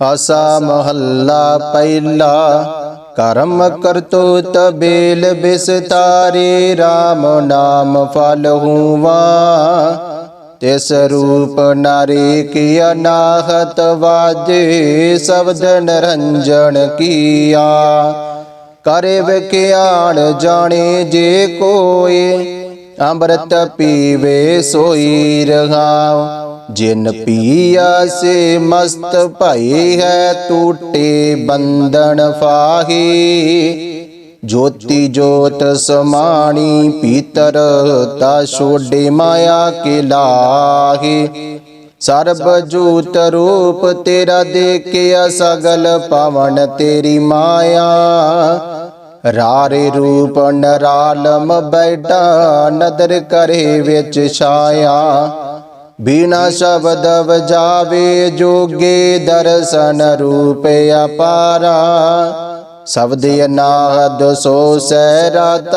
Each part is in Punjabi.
ਆਸਾ ਮਹੱਲਾ ਪਹਿਲਾ, ਕਰਮ ਕਰਤੂਤ ਬੇਲ ਬਿਸਤਾਰੇ RAM ਨਾਮ ਫਲ ਹੂਵਾ। ਤਿਸ ਰੂਪ ਨਾਰੀ ਕੀ ਅਨਾਹਤ ਵਾਜੇ, ਸ਼ਬਦ ਨਰੰਜਨ ਕੀਆ। ਕਰੇ ਵਿਖਿਆਣ ਜਾਣੇ ਜੇ ਕੋਏ ਅੰਮ੍ਰਿਤ ਪੀਵੇ ਸੋਈ ਰਹਾਉ ਜਿਨ ਪੀਆ ਸੇ ਮਸਤ ਭਈ ਹੈ ਟੂਟੇ ਬੰਧਨ ਫਾਹੀ, ਜੋਤੀ ਜੋਤ ਸਮਾਣੀ ਪੀਤਰ ਤਾ ਛੋਡੇ ਮਾਇਆ ਕੇ ਲਾਹੀ। ਸਰਬ ਜੂਤ ਰੂਪ ਤੇਰਾ ਦੇਖਿਆ ਸਗਲ ਪਵਨ ਤੇਰੀ ਮਾਇਆ। ਰਾਰੇ ਰੂਪ ਨਰਾਲਮ ਬੈਠਾ ਨਦਰ ਕਰੇ ਵਿੱਚ ਛਾਇਆ। ਬਿਨਾ ਸ਼ਬਦ ਵਜਾਵੇ ਜੋਗੇ ਦਰਸ਼ਨ ਰੂਪ ਅਪਾਰਾ। ਸ਼ਬਦ ਅਨਾਹਦ ਸੋ ਸਹਿਰਤ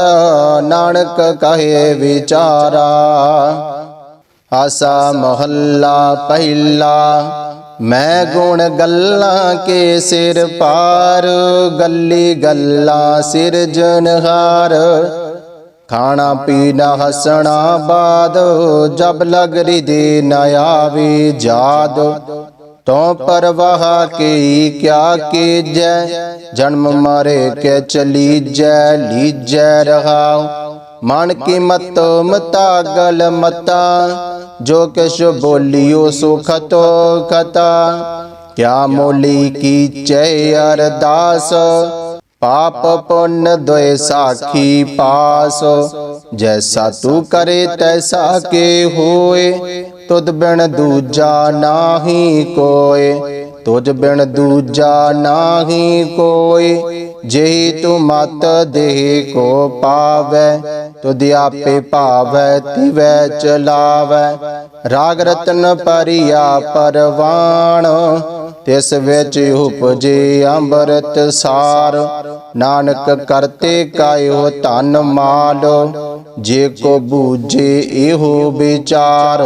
ਨਾਨਕ ਕਹੇ ਵਿਚਾਰਾ। ਆਸਾ ਮਹੱਲਾ ਪਹਿਲਾ, ਮੈਂ ਗੁਣ ਗੱਲਾਂ ਕੇ ਸਿਰ ਪਾਰ। ਗੱਲੀ ਗੱਲਾਂ ਸਿਰਜਨਹਾਰ ਖਾਣਾ ਪੀਣਾ ਹਸਣਾ ਬਾਦ ਜਬ ਲਗਰੀ ਦੇ ਨ ਆਵੇ ਜਾਦ। ਤੋ ਪਰਵਾਹ ਕੀ ਕਿਆ ਕੀਜੈ, ਜਨਮ ਮਾਰੇ ਕੇ ਚਲੀਜੈ, ਲੀਜੈ ਰਹਾਉ। ਮਨ ਕੀ ਮਤ ਮਤਾਗਲ ਮਤਾ, ਜੋ ਕਿਛ ਬੋਲਿਓ ਸੁਖਤੋ ਕਤਾ ਕਿਆ ਮੋਲੀ ਕੀ ਚੈ ਅਰਦਾਸ ਪਾਪ ਪੁੰਨ ਦੋਇ ਸਾਖੀ ਪਾਸ। ਜੈਸਾ ਤੂ ਕਰੇ ਤੈਸਾ ਕੇ ਹੋਏ। ਤੁਧ ਬਿਨ ਦੂਜਾ ਨਾਹੀ ਕੋਏ। ਤੁਝ ਬਿਨ ਦੂਜਾ ਨਾਹੀ ਕੋਏ। ਜਿਹੀ ਤੂੰ ਮਤ ਦੇਹ ਕੋ ਪਾਵੈ। ਤੁਧ ਆਪੇ ਭਾਵੈ ਤਿਵੈ ਚਲਾਵੈ। ਰਾਗ ਰਤਨ ਪਰਿਆ ਪਰਵਾਣ। ਤਿਸ ਵਿੱਚ ਉਪਜੇ ਅੰਮ੍ਰਿਤ ਸਾਰ। ਨਾਨਕ ਕਰਤੇ ਕਾਇਓ ਧਨ ਮਾਲ, ਜੇ ਕੋ ਬੂਝੇ ਇਹੋ ਵਿਚਾਰ।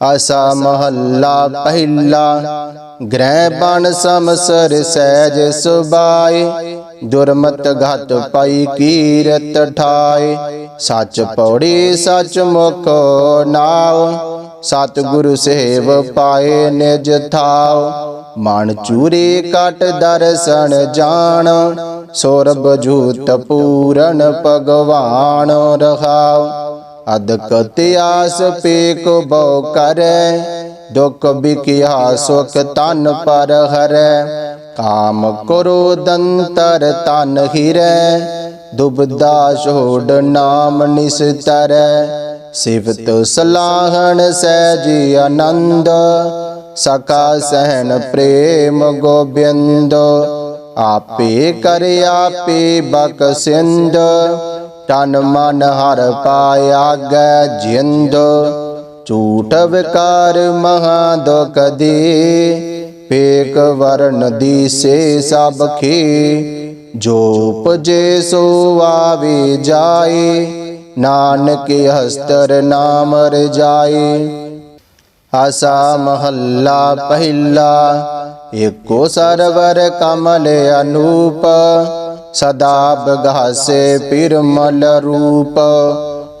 ਆਸਾ ਮਹੱਲਾ ਪਹਿਲਾ, ਗ੍ਰਹਿ ਬਣ ਸਮਸਰ ਸਹਿਜ ਸੁਬਾਏ ਦੁਰਮਤ ਘਤ ਪਾਈ ਕੀਰਤ ਠਾਏ। ਸੱਚ ਪੌੜੀ ਸੱਚ ਮੁਖ ਨਾਉ। ਸਤ ਗੁਰੂ ਸੇਵ ਪਾਏ ਨਿਜ ਥਾਉ। ਮਨ ਚੂਰੇ ਕਟ ਦਰਸ਼ਨ ਜਾਣ, ਸੋਰਬ ਜੂਤ ਪੂਰਨ ਭਗਵਾਨ ਰਹਾਉ। ਅਦਕ ਤਿਆਸ ਪੇਕ ਬਉ ਕਰੈ, ਦੁਖ ਬਿਕਿਆ ਸੁਖ ਤਨ ਪਰ ਹਰੈ। ਕਾਮ ਕਰੋ ਦੰਤਰ ਤਨ ਹਿਰੈ, ਦੁਬਦਾ ਛੋੜ ਨਾਮ ਨਿਸਤਰੈ। ਸਿਫਤ ਸਲਾਹਣ ਸਹਿਜ ਆਨੰਦ, ਸਕਾ ਸਹਿਣ ਪ੍ਰੇਮ ਗੋਬਿੰਦ। ਆਪੇ ਕਰ ਆਪੇ ਬਕ ਸਿੰਧ, ਤਨ ਮਨ ਹਰ ਪਾਇਆ ਗੈ ਜਿੰਦ। ਝੂਠ ਵਿਕਾਰ ਮਹਾ ਦੁਖ ਦੇ ਪੇਕ ਵਰਨ ਦੀ ਸੇ ਸਭ ਖੇ। ਜੋ ਉਪਜੇ ਸੋ ਆਵੇ ਜਾਏ ਨਾਨਕ ਹਸਤਰ ਨਾਮ ਰਜਾਏ ਆਸਾ ਮਹੱਲਾ ਪਹਿਲਾ, ਏਕੋ ਸਰਵਰ ਕਮਲ ਅਨੂਪ। ਸਦਾ ਬਗਾਸੇ ਪਿਰਮਲ ਰੂਪ।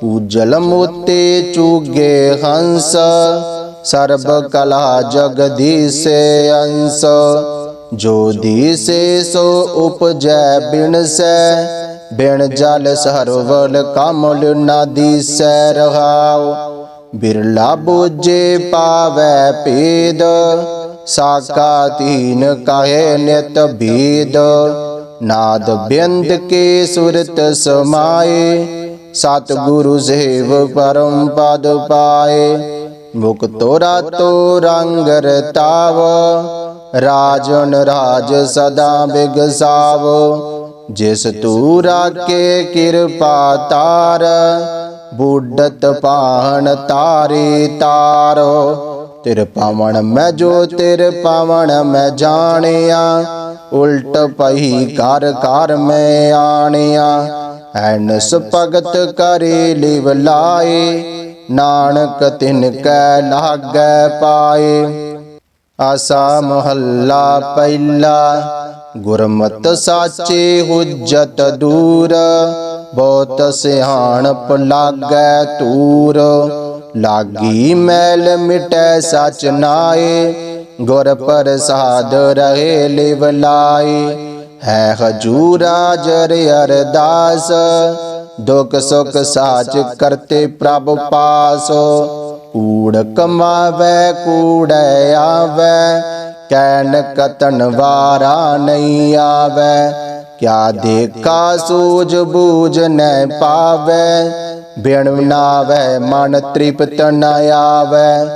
ਉਜਲ ਮੋਤੇ ਚੂਗੇ ਹੰਸ। ਸਰਬ ਕਲਾ ਜਗਦੀਸੇ ਅੰਸ। ਜੋ ਦੀਸੇ ਸੋ ਉਪਜੈ ਬਿਨਸੈ। ਬਿਨ ਜਲ ਸਰਵਲ ਕਮਲ ਨਾ ਦੀਸੈ ਰਹਾਉ। ਬਿਰਲਾ ਬੋਝੇ ਪਾਵੈ ਭੇਦ ਸਾਕਾ ਤੀਨ ਕਾਹੇ ਨਿਤ ਭੇਦ ਨਾਦ ਬਿੰਦ ਕੇ ਸੁਰਤ ਸਮਾਏ ਸਤ ਗੁਰੂ ਸੇਵ ਪਰਮ ਪਦ ਪਾਏ। ਮੁਕਤੋ ਰਾਤੋ ਰੰਗ ਰਤਾਵ, ਰਾਜਨ ਰਾਜ ਸਦਾ ਬਿਗਸਾਵ। ਜਿਸ ਤੂ ਰਾਕੇ ਕਿਰਪਾ ਤਾਰ, ਬੁੱਢਤ ਪਾਹਣ ਤਾਰੇ ਤਾਰੋ। ਤਿਰ ਪਵਣ ਮੈਂ ਜੋ ਤਿਰ ਪਵਣ ਮੈਂ ਜਾਣਿਆ, ਉਲਟ ਪਹੀ ਕਰ ਕਰ ਮੈਂ ਆਣਿਆ। ਐਨਸ ਭਗਤ ਕਰੇ ਲਿਵ ਲਾਏ, ਨਾਨਕ ਤਿਨ ਕੈ ਲਾਗੈ ਪਾਏ। ਆਸਾ ਮਹੱਲਾ ਪਹਿਲਾ ਗੁਰਮਤ ਸਾਚੇ ਹੁਜਤ ਦੂਰ ਬਹੁਤ ਸਿਆਣਪ ਲਾਗੈ ਤੂਰ। ਲਾਗੀ ਮੈਲ ਮਿਟੈ ਸਚ ਨਾਏ, ਗੁਰ ਪ੍ਰਸਾਦ ਰਹੇ ਲਿਵ ਲਾਏ। ਹੈ ਹਜੂਰਾ ਜਰ ਅਰਦਾਸ, ਦੁਖ ਸੁਖ ਸਾਚ ਕਰਤੇ ਪ੍ਰਭ ਪਾਸ। ਕੂੜ ਕਮਾਵੇ ਕੂੜ ਆਵੇ ਕੈਨ ਕਤਨ ਵਾਰਾ ਨਹੀਂ ਆਵੇ। ਕਿਆ ਦੇਖਾ ਸੂਝ ਬੂਝ ਨੈ ਪਾਵੇ। ਬਿਨ ਨਾਵੇ ਮਨ ਤ੍ਰਿਪਤ ਨ ਆਵੇ।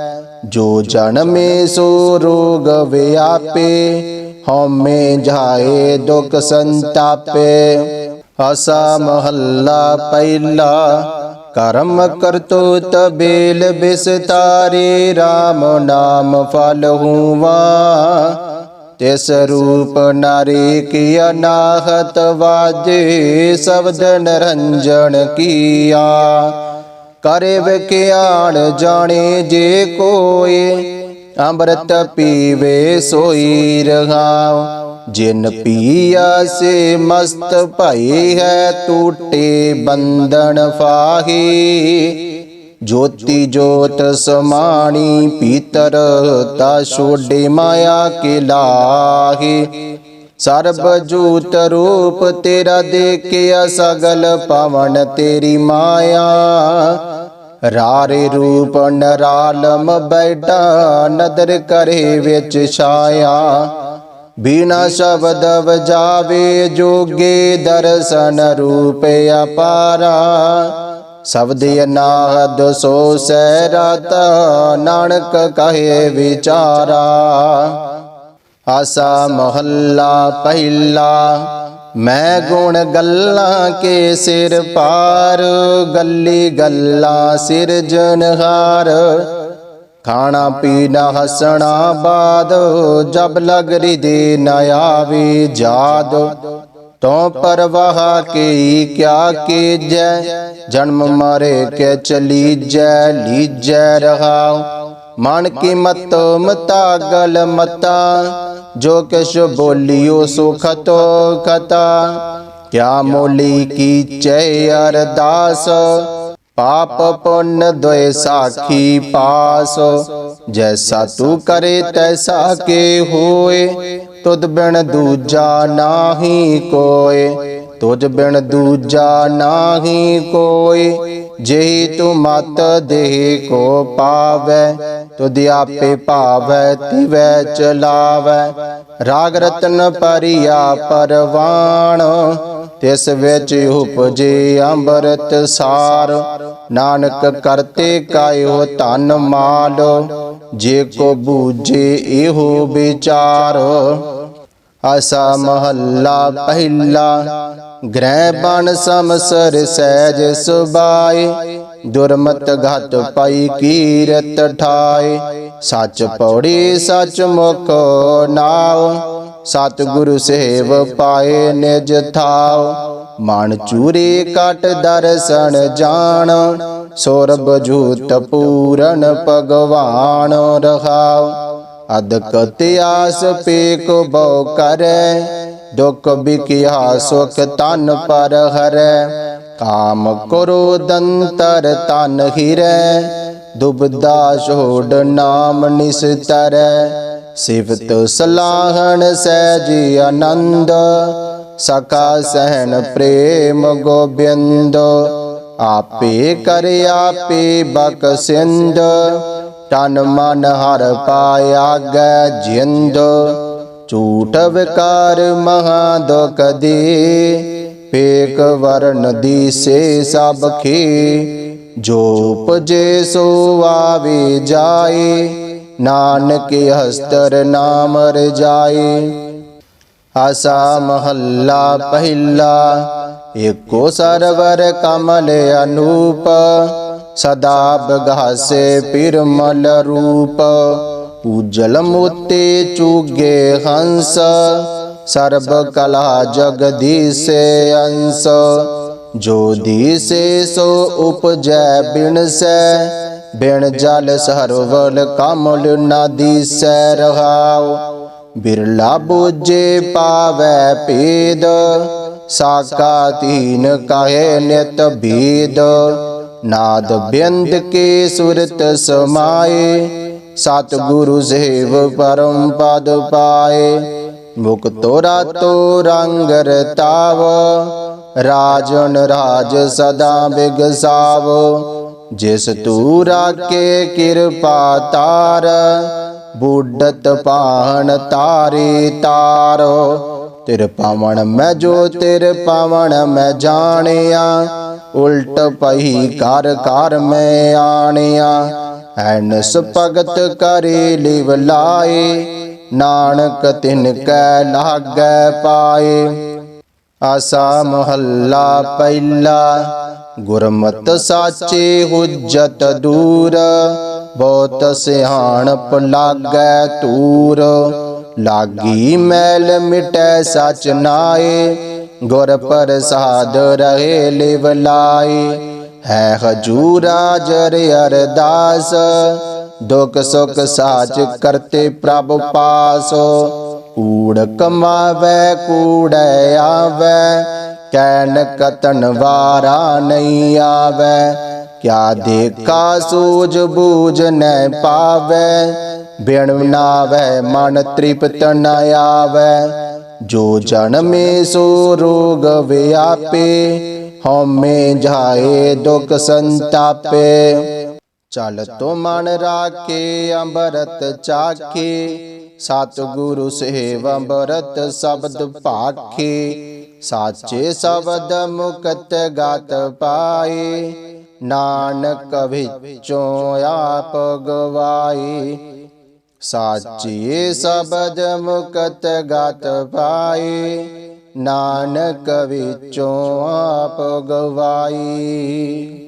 ਜੋ ਜਨਮੇ ਸੋ ਰੋਗ ਵਿਆਪੇ, ਹਉਮੈ ਜਾਏ ਦੁਖ ਸੰਤਾਪੇ। ਆਸਾ ਮਹੱਲਾ ਪਹਿਲਾ ਕਰਮ ਕਰਤੋ ਤਬੇਲ ਬਿਸਤਾਰੇ RAM ਨਾਮ ਫਲ ਹੂਵਾ। ਤਿਸ ਰੂਪ ਨਾਰੀ ਕੀ ਅਨਾਹਤ ਵਾਜੇ, ਸ਼ਬਦ ਨਰੰਜਨ ਕੀਆ। ਕਰੇ ਵਿਕਿਆਣ ਜਾਣੇ ਜੇ ਕੋਏ ਅੰਮ੍ਰਿਤ ਪੀਵੇ ਸੋਈ ਰਹਾਉ। ਜਿਨ ਪੀਆ ਸੇ ਮਸਤ ਭਈ ਹੈ ਟੂਟੇ ਬੰਧਨ ਫਾਹੀ, ਜੋਤੀ ਜੋਤ ਸਮਾਣੀ ਪੀਤਰ ਤਾ ਛੋਡੇ ਮਾਇਆ ਕੇ ਲਾਹੀ। ਸਰਬ ਜੂਤ ਰੂਪ ਤੇਰਾ ਦੇਖਿਆ ਸਗਲ ਪਵਨ ਤੇਰੀ ਮਾਇਆ। ਰਾਰੇ ਰੂਪ ਨਰਾਲਮ ਬੈਠਾ, ਨਦਰ ਕਰੇ ਵਿੱਚ ਛਾਇਆ। ਬਿਨਾ ਸ਼ਬਦ ਵਜਾਵੇ ਜੋਗੇ ਦਰਸ਼ਨ ਰੂਪ ਅਪਾਰਾ। ਸ਼ਬਦ ਅਨਾਹਦ ਸੋ ਸਹਿ ਰਾਤਾ ਨਾਨਕ ਕਹੇ ਵਿਚਾਰਾ। ਆਸਾ ਮਹੱਲਾ ਪਹਿਲਾ, ਮੈਂ ਗੁਣ ਗੱਲਾਂ ਕੇ ਸਿਰ ਪਾਰ, ਗੱਲੀ ਗੱਲਾਂ ਸਿਰਜਨਹਾਰ ਖਾਣਾ ਪੀਣਾ ਹਸਣਾ ਬਾਦ, ਜਬ ਲਗ ਰਿਦੇ ਨ ਆਵੇ ਜਾਦ। ਤੋ ਪਰਵਾਹ ਕੀ ਕਿਆ ਕੀਜੈ, ਜਨਮ ਮਾਰੇ ਕੇ ਚਲੀ ਚਲੀਜੈ, ਲੀਜੈ ਰਹਾਉ। ਮਨ ਕੀ ਮਤ ਮਤਾ ਗਲ ਮਤਾ, ਜੋ ਕਿਛ ਬੋਲਿਓ ਸੁਖਤੋ ਖਤਾ। ਕਿਆ ਮੋਲੀ ਕੀ ਚੈ ਅਰਦਾਸ ਪਾਪ ਪੁੰਨ ਦੋਇ ਸਾਖੀ ਪਾਸ। ਜੈਸਾ ਤੂ ਕਰੇ ਤੈਸਾ ਕੇ ਹੋਏ। ਤੁਧ ਬਿਨ ਦੂਜਾ ਨਾਹੀ ਕੋਏ। ਤੁਝ ਬਿਨ ਦੂਜਾ ਨਾਹੀ ਕੋਏ। ਜਿਹੀ ਤੂ ਮਤ ਦੇਹ ਕੋ ਪਾਵੈ। ਤੁਧ ਆਪੇ ਭਾਵੈ ਤਿਵੈ ਚਲਾਵੈ। ਰਾਗ ਰਤਨ ਪਰਿਆ ਪਰਵਾਣ। ਤਿਸ ਵਿੱਚ ਉਪਜੇ ਅੰਮ੍ਰਿਤ ਸਾਰ। ਨਾਨਕ ਕਰਤੇ ਕਾਇਓ ਧਨ ਮਾਲ, ਜੇ ਕੋ ਬੂਝੇ ਇਹੋ ਵਿਚਾਰ। ਆਸਾ ਮਹੱਲਾ ਪਹਿਲਾ, ਗ੍ਰਹਿ ਬਣ ਸਮਸਰ ਸਹਿਜ ਸੁਬਾਏ ਦੁਰਮਤ ਘਤ ਪਾਈ ਕੀਰਤ ਠਾਏ। ਸੱਚ ਪੌੜੀ ਸੱਚ ਮੁਖ ਨਾਉ। ਸਤ ਗੁਰੂ ਸੇਵ ਪਾਏ ਨਿਜ ਥਾਉ। ਮਨ ਚੂਰੇ ਕਟ ਦਰਸ਼ਨ ਜਾਣ, ਸੋਰਬ ਜੂਤ ਪੂਰਨ ਭਗਵਾਨ ਰਹਾਉ। ਅਦਕ ਤਿਆਸ ਪੇਕ ਬਉ ਕਰੈ, ਦੁਖ ਬਿਕਿਆ ਸੁਖ ਤਨ ਪਰ ਹਰੈ। ਕਾਮ ਕਰੋ ਦੰਤਰ ਤਨ ਹਿਰੈ, ਦੁਬਦਾ ਛੋੜ ਨਾਮ ਨਿਸਤਰੈ। ਸਿਫਤ ਸਲਾਹਣ ਸਹਿਜ ਆਨੰਦ, ਸਕਾ ਸਹਿਣ ਪ੍ਰੇਮ ਗੋਬਿੰਦ। ਆਪੇ ਕਰ ਆਪੇ ਬਖਸਿੰਦ ਤਨ ਮਨ ਹਰ ਪਾਇਆ ਗੈ ਜਿੰਦ। ਝੂਠ ਵਿਕਾਰ ਮਹਾ ਦੁਖ ਦੇ ਪੇਕ ਵਰਨ ਦੀਸੇ ਸਭ ਖੇ। ਜੋ ਉਪਜੇ ਸੋ ਆਵੇ ਜਾਏ ਨਾਨਕ ਹਸਤਰ ਨਾਮ ਰਜਾਏ ਆਸਾ ਮਹੱਲਾ ਪਹਿਲਾ, ਏਕੋ ਸਰਵਰ ਕਮਲ ਅਨੂਪ, ਸਦਾ ਬਗਾਸੇ ਪਿਰਮਲ ਰੂਪ। ਉਜਲ ਮੋਤੇ ਚੁਗੇ ਹੰਸ, ਸਰਬ ਕਲਾ ਜਗਦੀਸੇ ਅੰਸ। ਜੋ ਦੀਸੇ ਸੋ ਉਪਜੈ ਬਿਨਸੈ ਬਿਨ ਜਲ ਸਰਵਲ ਕਮਲ ਨਾ ਦੀਸੈ ਰਹਾਉ। ਬਿਰਲਾ ਬੂਝੇ ਪਾਵੈ ਪੇਦ, ਸਾਕਾ ਤੀਨ ਕਾਹੇ ਨਿਤ ਭੀਦ ਨਾਦ ਬਿੰਦ ਕੇ ਸੁਰਤ ਸਮਾਏ, ਸਤਿਗੁਰੂ ਸੇਵ ਪਰਮ ਪਦ ਪਾਏ। ਮੁਕਤੋ ਰਾਤੋ ਰੰਗ ਰਤਾਵ, ਰਾਜਨ ਰਾਜ ਸਦਾ ਬਿਗਸਾਵ। ਜਿਸ ਤੂ ਰਾਖੇ ਕਿਰਪਾ ਤਾਰ, ਬੁੱਢਤ ਪਾਹਣ ਤਾਰੇ ਤਾਰੋ। ਤਿਰ ਪਵਣ ਮੈਂ ਜੋ ਤਿਰ ਪਵਣ ਮੈਂ ਜਾਣਿਆ, ਉਲਟ ਪਹੀ ਕਰ ਕਰ ਮੈਂ ਆਣਿਆ। ਐਨਸ ਭਗਤ ਕਰੇ ਲਿਵ ਲਾਏ, ਨਾਨਕ ਤਿਨ ਕੈ ਲਾਗੈ ਪਾਏ। ਆਸਾ ਮਹੱਲਾ ਪਹਿਲਾ ਗੁਰਮਤ ਸਾਚੇ ਹੁਜਤ ਦੂਰ, ਬਹੁਤ ਸਿਆਣਪ ਲਾਗੈ ਤੂਰ। ਲਾਗੀ ਮੈਲ ਮਿਟੈ ਸਚ ਨਾਏ, ਗੁਰ ਪ੍ਰਸਾਦ ਰਹੇ ਲਿਵ ਲਾਏ। ਹੈ ਹਜੂਰਾ ਜਰ ਅਰਦਾਸ, ਦੁਖ ਸੁਖ ਸਾਚ ਕਰਤੇ ਪ੍ਰਭ ਪਾਸ। ਕੂੜ ਕਮਾਵੇ, ਕੂੜ ਆਵੇ ਕੈਨ ਕਤਨ ਵਾਰਾ ਨਹੀਂ ਆਵੇ ਕਿਆ ਦੇਖਾ ਸੂਝ ਬੂਝ ਨੈ ਪਾਵੇ ਬਿਨ ਨਾਵੇ ਮਨ ਤ੍ਰਿਪਤ ਨ ਆਵੇ ਜੋ ਜਨਮੇ ਸੋ ਰੋਗ ਵਿਆਪੇ ਹਉਮੈ ਜਾਏ ਦੁਖ ਸੰਤਾਪੇ ਚਲ ਤੋ ਮਨ ਰਾਖੇ ਅੰਬਰਤ ਚਾਖੇ ਸਤਿਗੁਰੂ ਸੇਵ ਅੰਬਰਤ ਸ਼ਬਦ ਭਾਖੇ ਸਾਚੇ ਸ਼ਬਦ ਮੁਕਤ ਗਤ ਪਾਈ, ਨਾਨਕ ਵਿਚੋਂ ਆਪ ਗਵਾਏ ਸਾਚੇ ਸ਼ਬਦ ਮੁਕਤ ਗਤ ਪਾਈ, ਨਾਨਕ ਵਿਚੋਂ ਆਪ ਗਵਾਈ।